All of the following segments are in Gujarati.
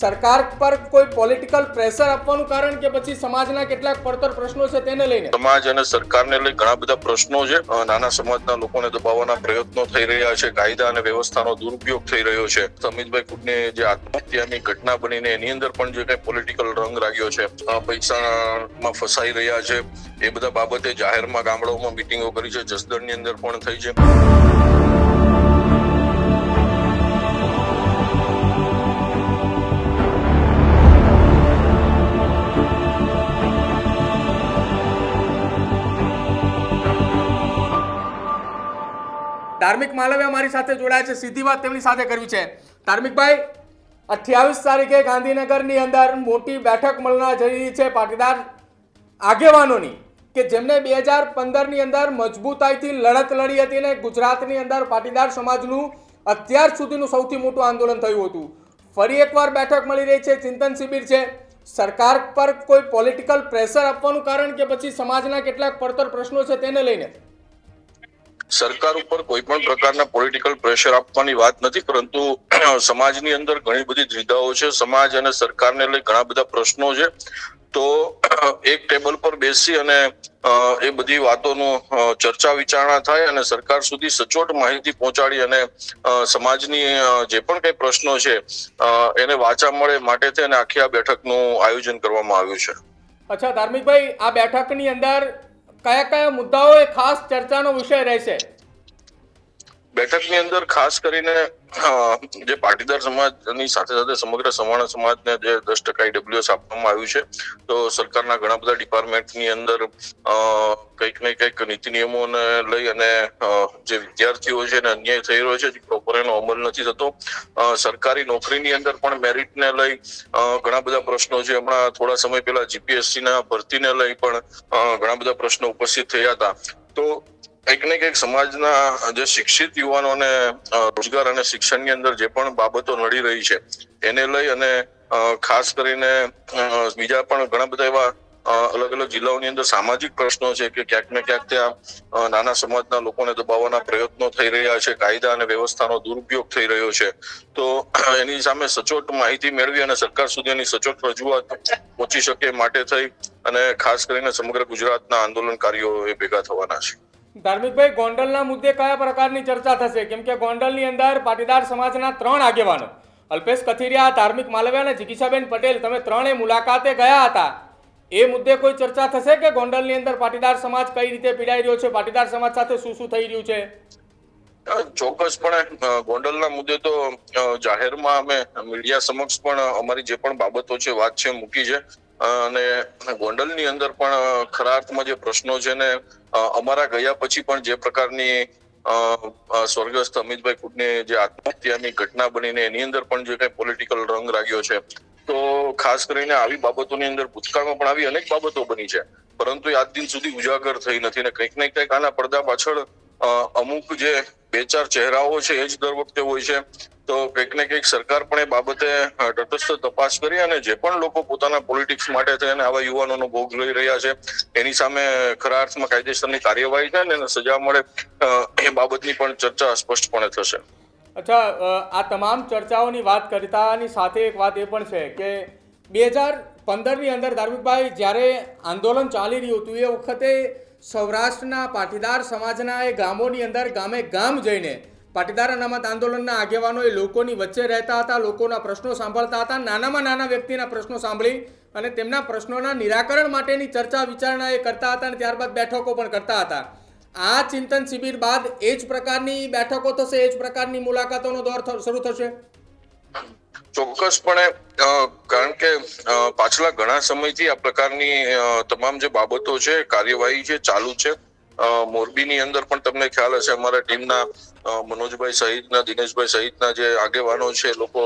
સરકાર પર કોઈ પોલિટિકલ પ્રેશર આપવાનું કારણ કે પછી સમાજના કેટલાક પડતર પ્રશ્નો છે તેને લઈને. સમાજ અને સરકારને લઈ ઘણા બધા પ્રશ્નો છે. નાના સમાજના લોકોને દબાવવાના પ્રયત્નો થઈ રહ્યા છે. કાયદા અને વ્યવસ્થાનો દુરુપયોગ થઈ રહ્યો છે. સમિતભાઈ ખુદને જે આત્મહત્યાની ઘટના બનીને એની અંદર પણ જે કઈ પોલિટિકલ રંગ રાખ્યો છે આ પૈસામાં ફસાઈ રહ્યા છે, એ બધા બાબતે જાહેરમાં ગામડાઓમાં મિટિંગો કરી છે. જસદણની અંદર પણ થઈ છે. ધાર્મિક માલવ્ય મારી સાથે જોડાયા છે. સીધી વાત તેમની સાથે કરવી છે. ધાર્મિકભાઈ, અઠ્યાવીસ તારીખે ગાંધીનગરની અંદર મોટી બેઠક મળવા જઈ રહી છે પાટીદાર આગેવાનોની કે જેમને બે હજાર પંદરની અંદર મજબૂતાઈથી લડત લડી હતી અને ગુજરાતની અંદર પાટીદાર સમાજનું અત્યાર સુધીનું સૌથી મોટું આંદોલન થયું હતું. ફરી એકવાર બેઠક મળી રહી છે. ચિંતન શિબિર છે. સરકાર પર કોઈ પોલિટિકલ પ્રેશર આપવાનું કારણ કે પછી સમાજના કેટલાક પડતર પ્રશ્નો છે તેને લઈને. સરકાર ઉપર કોઈ પણ પ્રકારના પોલિટિકલ પ્રેશર આપવાની વાત નથી, પરંતુ સમાજની અંદર ઘણી બધી દ્વિધાઓ છે. સમાજ અને સરકારને લઈ ઘણા બધા પ્રશ્નો છે. તો એક ટેબલ પર બેસી અને એ બધી વાતોનું ચર્ચા વિચારણા થાય અને સરકાર સુધી સચોટ માહિતી પહોંચાડી અને સમાજની જે પણ કઈ પ્રશ્નો છે એને વાચા મળે માટે થઈને આખી આ બેઠકનું આયોજન કરવામાં આવ્યું છે. અચ્છા, ધાર્મિકભાઈ, આ બેઠકની અંદર કયા કયા મુદ્દાઓ એ ખાસ ચર્ચાનો વિષય રહેશે? બેઠકની અંદર ખાસ કરીને જે પાટીદાર સમાજની સાથે સાથે સમગ્ર સવર્ણ સમાજને જે દસ ટકા ડબ્લ્યુએસ આપવામાં આવ્યું છે, તો સરકારના ઘણા બધા ડિપાર્ટમેન્ટની અંદર કંઈક ને કંઈક નીતિ નિયમોને લઈ અને જે વિદ્યાર્થીઓ છે એને અન્યાય થઈ રહ્યો છે પ્રોપર એનો અમલ નથી થતો. સરકારી નોકરીની અંદર પણ મેરિટને લઈ ઘણા બધા પ્રશ્નો છે. હમણાં થોડા સમય પહેલા જીપીએસસી ના ભરતીને લઈ પણ ઘણા બધા પ્રશ્નો ઉપસ્થિત થયા હતા. તો કંઈક ને કંઈક સમાજના જે શિક્ષિત યુવાનોને રોજગાર અને શિક્ષણની અંદર જે પણ બાબતો નડી રહી છે, એને લઈ અને ખાસ કરીને બીજા પણ ઘણા બધા એવા અલગ અલગ જિલ્લાઓની અંદર સામાજિક પ્રશ્નો છે કે ક્યાંક ને ક્યાંક ત્યાં નાના સમાજના લોકોને દબાવવાના પ્રયત્નો થઈ રહ્યા છે, કાયદા અને વ્યવસ્થાનો દુરુપયોગ થઈ રહ્યો છે. તો, એની સામે સચોટ માહિતી મેળવી અને સરકાર સુધી એની સચોટ રજૂઆત પહોંચી શકે માટે થઈ અને ખાસ કરીને સમગ્ર ગુજરાતના આંદોલનકારીઓ એ ભેગા થવાના છે. ધાર્મિકભાઈ, ગોંડલના મુદ્દે કયા પ્રકારની ચર્ચા થશે? કેમ કે ગોંડલની અંદર પાટીદાર સમાજના ત્રણ આગેવાનો, અલ્પેશ કથિરિયા, ધાર્મિક માલવ્યા અને જીગીશાબેન પટેલ, તમે ત્રણે મુલાકાતે ગયા હતા. એ મુદ્દે કોઈ ચર્ચા થશે કે ગોંડલની અંદર પાટીદાર સમાજ કઈ રીતે પીડાઈ રહ્યો છે? પાટીદાર સમાજ સાથે શું શું થઈ રહ્યું છે? ચોક્કસપણે ગોંડલના મુદ્દે તો જાહેરમાં અમે મીડિયા સમક્ષ પણ અમારી જે પણ બાબતો છે, વાત છે, મૂકી છે. અને ગોંડલની અંદર પણ ખરા અર્થમાં જે પ્રશ્નો છે ને અમારા ગયા પછી પણ જે પ્રકારની સ્વર્ગસ્થ અમિતભાઈ કુટની જે આત્મહત્યાની ઘટના બનીને એની અંદર પણ જે કઈ પોલિટિકલ રંગ લાગ્યો છે, તો ખાસ કરીને આવી બાબતોની અંદર ભૂતકાળમાં પણ આવી અનેક બાબતો બની છે. પરંતુ આજ દિન સુધી ઉજાગર થઈ નથી ને કંઈક ને કંઈક આના પડદા પાછળ અમુક જે બે ચાર ચહેરાઓ છે, એ જ દર વખતે હોય છે. તો કંઈક ને કંઈક સરકાર પણ એ બાબતે તટસ્થ તપાસ કરી અને જે પણ લોકો પોતાના પોલિટિક્સ માટે થઈને આવા યુવાનોનો ભોગ લઈ રહ્યા છે, એની સામે ખરા અર્થમાં કાયદેસરની કાર્યવાહી થાય ને એને સજા મળે એ બાબતની પણ ચર્ચા સ્પષ્ટપણે થશે. અચ્છા આ તમામ ચર્ચાઓની વાત કરતાની સાથે એક વાત એ પણ છે કે બે હજાર પંદરની અંદર ધાર્મિકભાઈ, જ્યારે આંદોલન ચાલી રહ્યું હતું, એ વખતે સૌરાષ્ટ્રના પાટીદાર સમાજના એ ગામોની અંદર ગામે ગામ જઈને પાટીદાર અનામત આંદોલનના આગેવાનો એ લોકોની વચ્ચે રહેતા હતા, લોકોના પ્રશ્નો સાંભળતા હતા, નાનામાં નાના વ્યક્તિના પ્રશ્નો સાંભળી અને તેમના પ્રશ્નોના નિરાકરણ માટેની ચર્ચા વિચારણા એ કરતા હતા અને ત્યારબાદ બેઠકો પણ કરતા હતા. આ ચિંતન શિબિર બાદ એ જ પ્રકારની બેઠકો થશે, એ જ પ્રકારની મુલાકાતોનો દોર શરૂ થશે. ચોક્કસપણે કારણ કે પાછલા ઘણા સમયથી આ પ્રકારની તમામ જે બાબતો છે, કાર્યવાહી છે ચાલુ છે મોરબીની અંદર પણ તમને ખ્યાલ હશે, અમારા ટીમના મનોજભાઈ સહિતના, દિનેશભાઈ સહિતના જે આગેવાનો છે લોકો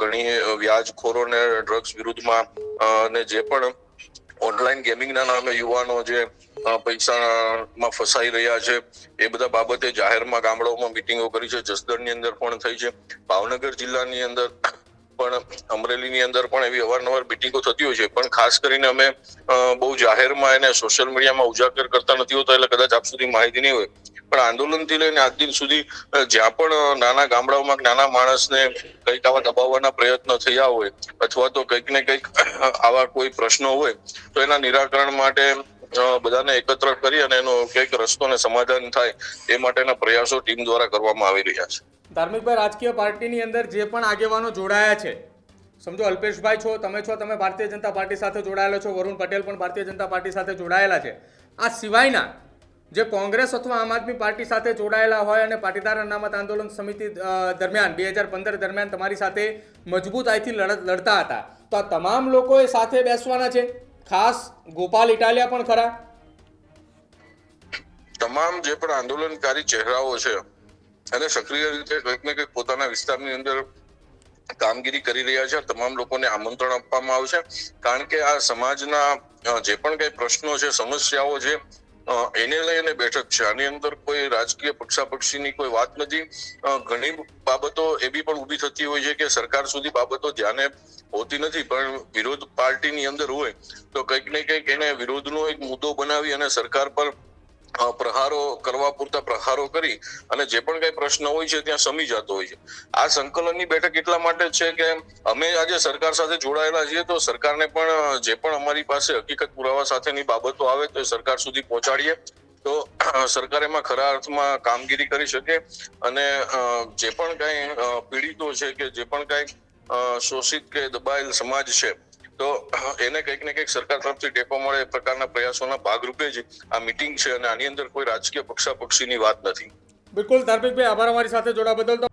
ઘણી વ્યાજખોરોને ડ્રગ્સ વિરુદ્ધમાં અને જે પણ ઓનલાઈન ગેમિંગના નામે યુવાનો જે પૈસામાં ફસાઈ રહ્યા છે, એ બધા બાબતે જાહેરમાં ગામડાઓમાં મિટિંગો કરી છે. જસદણની અંદર પણ થઈ છે. ભાવનગર જિલ્લાની અંદર પણ અમરેલીની અંદર પણ એવી અવારનવાર મિટિંગો થતી હોય છે. પણ ખાસ કરીને અમે બહુ જાહેરમાં એને સોશિયલ મીડિયામાં ઉજાગર કરતા નથી હોતા એટલે કદાચ આપ સુધી માહિતી નહીં હોય. પણ આંદોલનથી લઈને આજ દિન સુધી જ્યાં પણ નાના ગામડાઓમાં નાના માણસને કંઈક આવા દબાવવાના પ્રયત્ન થયા હોય અથવા તો કંઈક ને કંઈક આવા કોઈ પ્રશ્નો હોય, તો એના નિરાકરણ માટે બધાને એકત્ર કરી અને એનો કંઈક રસ્તો ને સમાધાન થાય એ માટેના પ્રયાસો ટીમ દ્વારા કરવામાં આવી રહ્યા છે. ધાર્મિકભાઈ, રાજકીય પાર્ટીની અંદર જે પણ આગેવાનો જોડાયા છે, સમજો, અલ્પેશભાઈ છો, તમે છો, તમે ભારતીય જનતા પાર્ટી સાથે જોડાયેલા છો, વરુણ પટેલ પણ ભારતીય જનતા પાર્ટી સાથે જોડાયેલા છે. આ સિવાયના જે કોંગ્રેસ અથવા આમ આદમી પાર્ટી સાથે જોડાયેલા હોય અને પાટીદાર અનામત આંદોલન સમિતિ દરમિયાન, બે હજાર પંદર દરમિયાન તમારી સાથે મજબૂતાઈથી લડત લડતા હતા. તો આ તમામ લોકોએ સાથે બેસવાના છે. ખાસ ગોપાલ ઇટાલિયા પણ ખરા. તમામ જે પણ આંદોલનકારી ચહેરાઓ છે અને સક્રિય રીતે કંઈક ને કંઈક પોતાના વિસ્તારની અંદર કામગીરી કરી રહ્યા છે. તમામ લોકોને આમંત્રણ આપવામાં આવશે. કારણ કે આ સમાજના જે પણ કઈ પ્રશ્નો છે, સમસ્યાઓ છે એને લઈને બેઠક છે. આની અંદર કોઈ રાજકીય પક્ષાપક્ષીની કોઈ વાત નથી. ઘણી બાબતો એવી પણ ઊભી થતી હોય છે કે સરકાર સુધી બાબતો ધ્યાને હોતી નથી. પણ વિરોધ પાર્ટીની અંદર હોય તો કંઈક ને કંઈક એને વિરોધનો એક મુદ્દો બનાવી અને સરકાર પર પ્રહારો કરવા પૂરતા પ્રહારો કરી અને જે પણ કઈ પ્રશ્ન હોય છે ત્યાં સમી જતો હોય છે. આ સંકલનની બેઠક એટલા માટે છે કે અમે આજે સરકાર સાથે જોડાયેલા છીએ તો સરકારને પણ જે પણ અમારી પાસે હકીકત પુરાવા સાથેની બાબતો આવે તો સરકાર સુધી પહોંચાડીએ. તો સરકાર એમાં ખરા અર્થમાં કામગીરી કરી શકે અને જે પણ કઈ પીડિતો છે કે જે પણ કઈ શોષિત કે દબાયેલ સમાજ છે તો એને કંઈક ને કંઈક સરકાર તરફથી ટેકો મળે એ પ્રકારના પ્રયાસોના ભાગરૂપે જ આ મિટિંગ છે અને આની અંદર કોઈ રાજકીય પક્ષાપક્ષીની વાત નથી. બિલકુલ ધાર્મિકભાઈ આભાર અમારી સાથે જોડા બદલ.